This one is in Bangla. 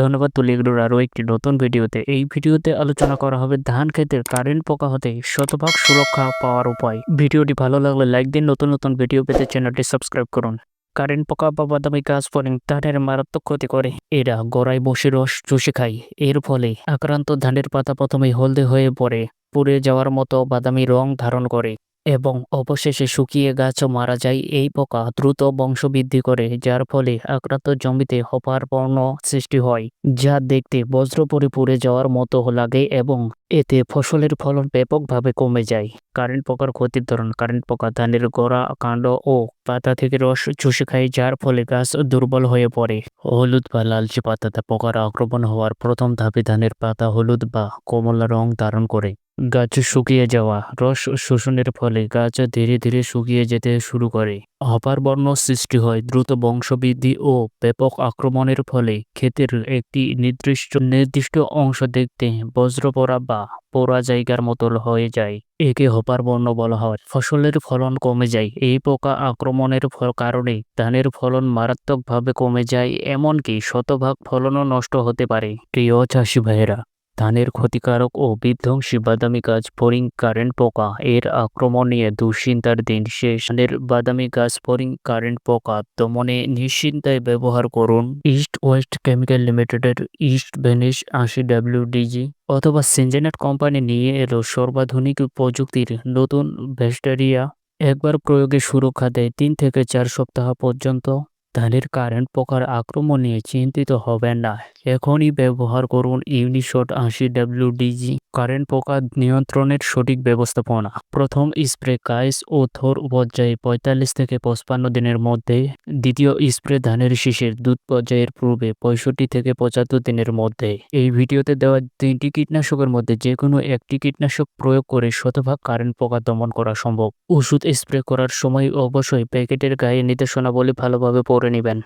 ধন্যবাদ তুলিগুলোর আরও একটি নতুন ভিডিওতে। এই ভিডিওতে আলোচনা করা হবে ধান ক্ষেতের কারেন্ট পোকা হতে শতভাগ সুরক্ষা পাওয়ার উপায়। ভিডিওটি ভালো লাগলে লাইক দিন নতুন নতুন ভিডিও পেতে চ্যানেলটি সাবস্ক্রাইব করুন। কারেন্ট পোকা বা বাদামি গাছ ফলিং ধানের মারাত্মক ক্ষতি করে। এরা গড়ায় বসে রস চুষে খায়। এর ফলে আক্রান্ত ধানের পাতা প্রথমে হলদে হয়ে পড়ে, পুড়ে যাওয়ার মতো বাদামি রং ধারণ করে। এবং অবশেষে শুকিয়ে গাছও মারা যায়। এই পোকা দ্রুত বংশবৃদ্ধি করে, যার ফলে আক্রান্ত জমিতে হপার বর্ণ সৃষ্টি হয়, যা দেখতে বজ্র পরে পুড়ে যাওয়ার মতো লাগে এবং এতে ফসলের ফলন ব্যাপকভাবে কমে যায়। কারেন্ট পোকার ক্ষতির ধরন, কারেন্ট পোকা ধানের গোড়া, কাণ্ড ও পাতা থেকে রস চুষে খায়, যার ফলে গাছ দুর্বল হয়ে পড়ে। হলুদ বা লালচে পাতাতে পোকার আক্রমণ হওয়ার প্রথম ধাপে ধানের পাতা হলুদ বা কমলা রং ধারণ করে। গাছ শুকিয়ে যাওয়া, রস শোষণের ফলে গাছ ধীরে ধীরে শুকিয়ে যেতে শুরু করে। হপার বর্ণ সৃষ্টি হয় দ্রুত বংশবৃদ্ধি ও ব্যাপক আক্রমণের ফলে। ক্ষেতের একটি নির্দিষ্ট নির্দিষ্ট অংশ দেখতে বজ্র পড়া বা পোড়া জায়গার মতো হয়ে যায়। একে হপার বর্ণ বলা হয়। ফসলের ফলন কমে যায়। এই পোকা আক্রমণের কারণে ধানের ফলন মারাত্মকভাবে কমে যায়, এমনকি শতভাগ ফলনও নষ্ট হতে পারে। প্রিয় চাষি ভাইয়েরা ধানের ক্ষতিকারক ও বিধ্বংসী বাদামি গাছ ফরিং কারেন্ট পোকা এর আক্রমণ নিয়ে দুশ্চিন্তার দিন শেষ। ধানের বাদামি গাছ ফরিং কারেন্ট পোকা দমনে নিশ্চিন্তায় ব্যবহার করুন। ইস্ট ওয়েস্ট কেমিক্যাল লিমিটেডের ইস্ট ভেনিস আশি ডাব্লিউডিজি অথবা সিনজেনেট কোম্পানি নিয়ে এলো সর্বাধুনিক প্রযুক্তির নতুন ব্যাকটেরিয়া একবার প্রয়োগে সুরক্ষা দেয় তিন থেকে চার সপ্তাহ পর্যন্ত। ধানের কারেন্ট পোকার আক্রমণ নিয়ে চিন্তিত হবেন না। এখনই ব্যবহার করুন ইউনিশট আশি ডাব্লিউডিজি। কারেন্ট পোকা নিয়ন্ত্রণের সঠিক ব্যবস্থাপনা। প্রথম স্প্রে কাইস ও থোর পর্যায়ে পঁয়তাল্লিশ থেকে পঁচপান্ন দিনের মধ্যে, দ্বিতীয় স্প্রে ধানের শীষের দুধ পর্যায়ের পূর্বে পঁয়ষট্টি থেকে পঁচাত্তর দিনের মধ্যে। এই ভিডিওতে দেওয়া তিনটি কীটনাশকের মধ্যে যে কোনো একটি কীটনাশক প্রয়োগ করে শতভাগ কারেন্ট পোকা দমন করা সম্ভব। ওষুধ স্প্রে করার সময় অবশ্যই প্যাকেটের গায়ে নির্দেশনাবলী ভালোভাবে পড়ে নেবেন।